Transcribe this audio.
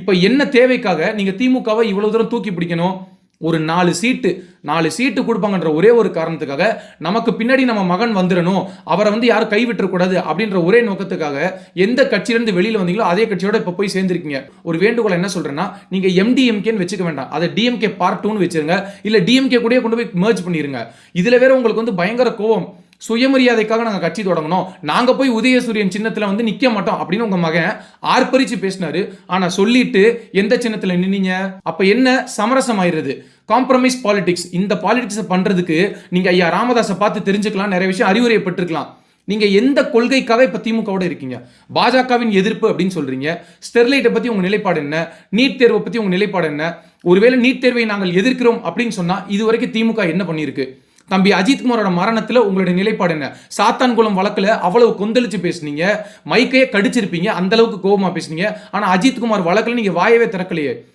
இப்போ என்ன தேவைக்காக நீங்க திமுகவை இவ்வளவு தூரம் தூக்கி பிடிக்கணும்? ஒரு நாலு சீட்டு நாலு சீட்டு கொடுப்பாங்கன்ற ஒரே ஒரு காரணத்துக்காக நமக்கு பின்னாடி நம்ம மகன் வந்துடணும் அவரை வந்து யாரும் கைவிட்டக்கூடாது அப்படின்ற ஒரே நோக்கத்துக்காக எந்த கட்சியிலேருந்து வெளியில் வந்தீங்களோ அதே கட்சியோட இப்போ போய் சேர்ந்துருக்கீங்க. ஒரு வேண்டுகோள் என்ன சொல்றேன்னா நீங்க எம்டிஎம்கேன்னு வச்சுக்க வேண்டாம். அதை டிஎம்கே பார்ட் டூன்னு வச்சிருங்க. இல்லை டிஎம்கே கூடயே கொண்டு போய் மேர்ஜ் பண்ணிருங்க. இதுல வேற உங்களுக்கு வந்து பயங்கர கோவம் சுயமரியாதைக்காக நாங்கள் கட்சி தொடங்கணும். நாங்கள் போய் உதயசூரியன் சின்னத்தில் வந்து நிற்க மாட்டோம் அப்படின்னு உங்கள் மகன் ஆர்ப்பரித்து பேசினாரு. ஆனால் சொல்லிட்டு எந்த சின்னத்தில் நின்னீங்க? அப்போ என்ன சமரசம் ஆயிடுறது காம்ப்ரமைஸ் பாலிடிக்ஸ் இந்த பாலிடிக்ஸை பண்ணுறதுக்கு நீங்கள் ஐயா ராமதாஸை பார்த்து தெரிஞ்சுக்கலாம். நிறைய விஷயம் அறிவுரை நீங்கள் எந்த கொள்கைக்காக இப்போ திமுகவோட இருக்கீங்க? பாஜகவின் எதிர்ப்பு அப்படின்னு சொல்கிறீங்க ஸ்டெர்லைட்டை பற்றி உங்கள் நிலைப்பாடு என்ன? நீட் தேர்வை பற்றி உங்கள் நிலைப்பாடு என்ன? ஒருவேளை நீட் தேர்வை நாங்கள் எதிர்க்கிறோம் அப்படின்னு சொன்னால் இது வரைக்கும் திமுக என்ன பண்ணியிருக்கு? தம்பி அஜித்குமாரோட மரணத்துல உங்களுடைய நிலைப்பாடு என்ன? சாத்தான்குளம் வழக்குல அவ்வளவு கொந்தளிச்சு பேசுனீங்க. மைக்கையே கடிச்சிருப்பீங்க. அந்த அளவுக்கு கோபமா பேசுனீங்க. ஆனா அஜித்குமார் வழக்குல நீங்க வாயவே திறக்கலையே.